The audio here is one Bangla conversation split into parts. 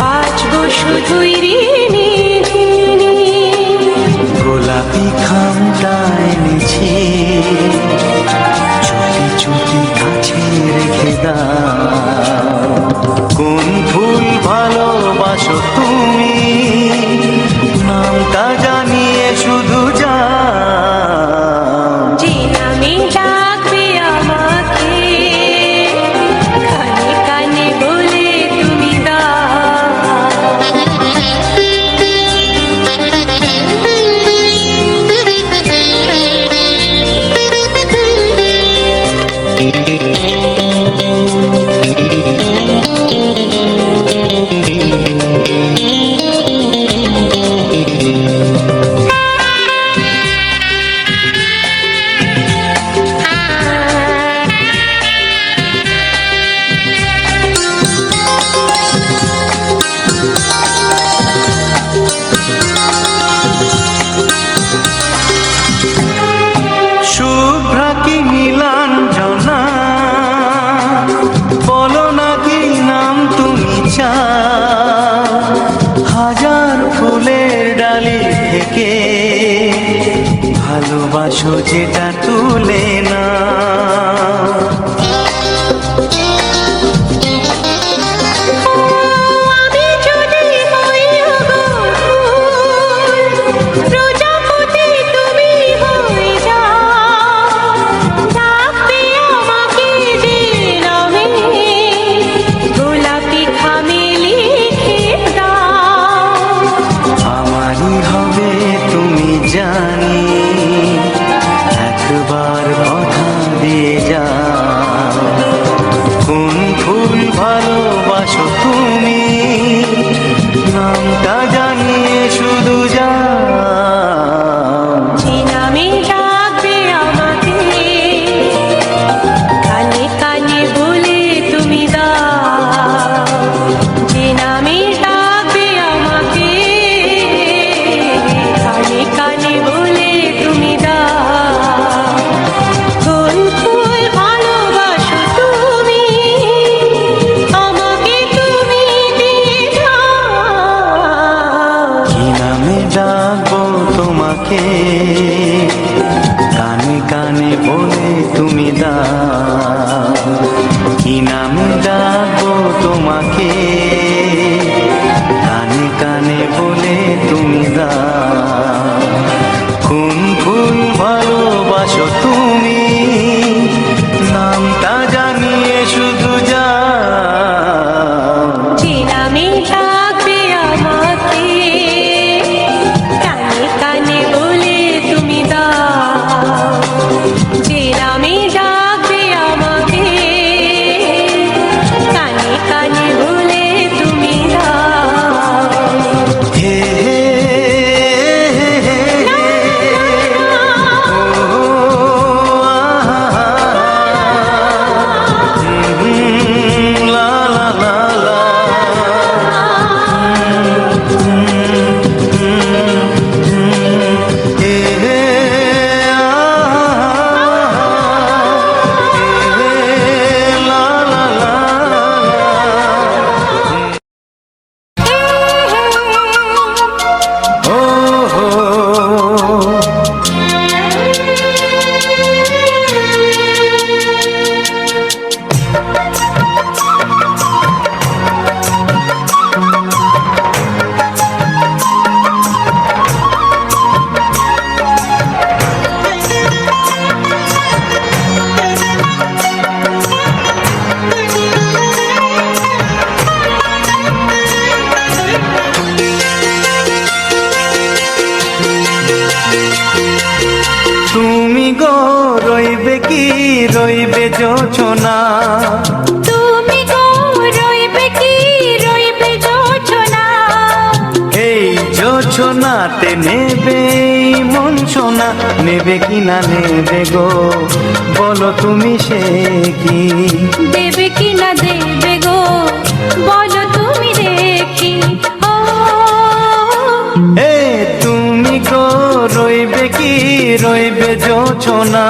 বাজবো শুধুই ঋণী ঋণী। গোলাপি খামটা এনেছি ভালোবাসো তুমি দা কি নামে ডাকবো তোমাকে? কানে কানে বলে তুমি দা কোন ফুল ভালোবাসো তুমি? যোছনা তুমি গো রইবে কি? রইবে যোছনা এই যোছনাতে নেবে মন সোনা। নেবে কি না নেবে গো? বলো তুমি সে কি? দেবে কি না দেবে গো? বলো তুমি দেখি ও এ তুমি গো রইবে কি? রইবে যোছনা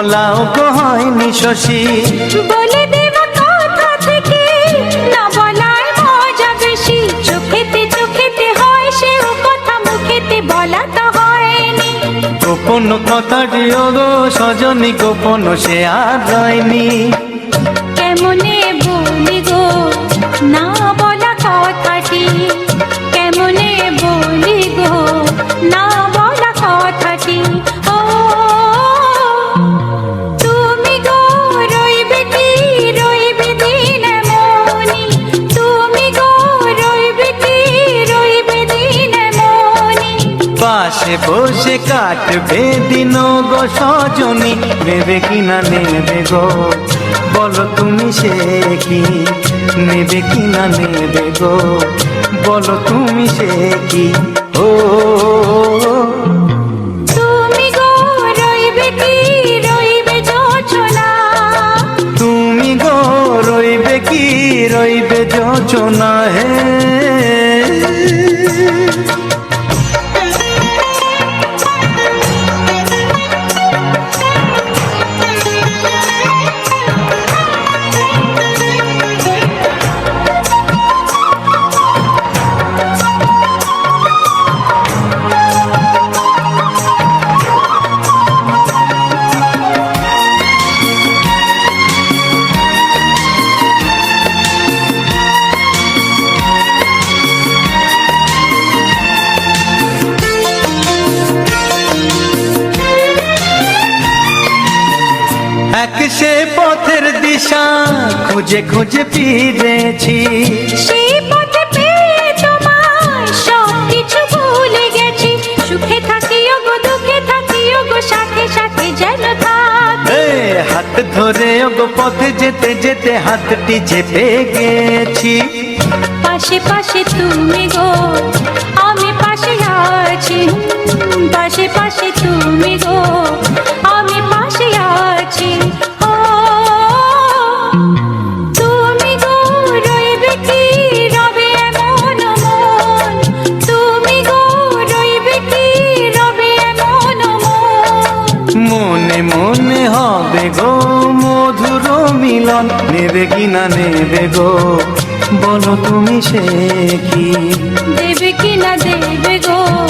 বলাও গো হয়নি শশী? বলে দেব কথা থেকে না বলার মজা বেশি। চোখেতে চোখেতে হয় সেও কথা মুখেতে বলা তো হয়নি। গোপন কথাটি গো সজনী গোপন সে আর রয়নি। কেমনে বলি গো না বলা কথাটি? কাটবে দিন গো সজনী নেবে কি না নেবে গো? বলো তুমি সে কি নেবে কি না নেবে গো? বলো তুমি সে কি ও। তুমি গো রইবে কি রইবে যোছনা তুমি গো রইবে কি রইবে যোচনা হে। দিশা খুঁজে খুঁজে ফিরেছি। সেই পথে পেয়ে সব কিছু ভুলে গেছি। সুখে থাকিও গো দুঃখে থাকিও গো সাথে সাথে যেন হাত ধরে ওগো পথে যেতে যেতে হাতটি চেপে গেছি। পাশে পাশে তুমি গো আমি পাশে আছি। পাশে পাশে তুমি গো কিনা নেবে গো? বলো তুমি সে কি? দেবে কিনা দেবে গো?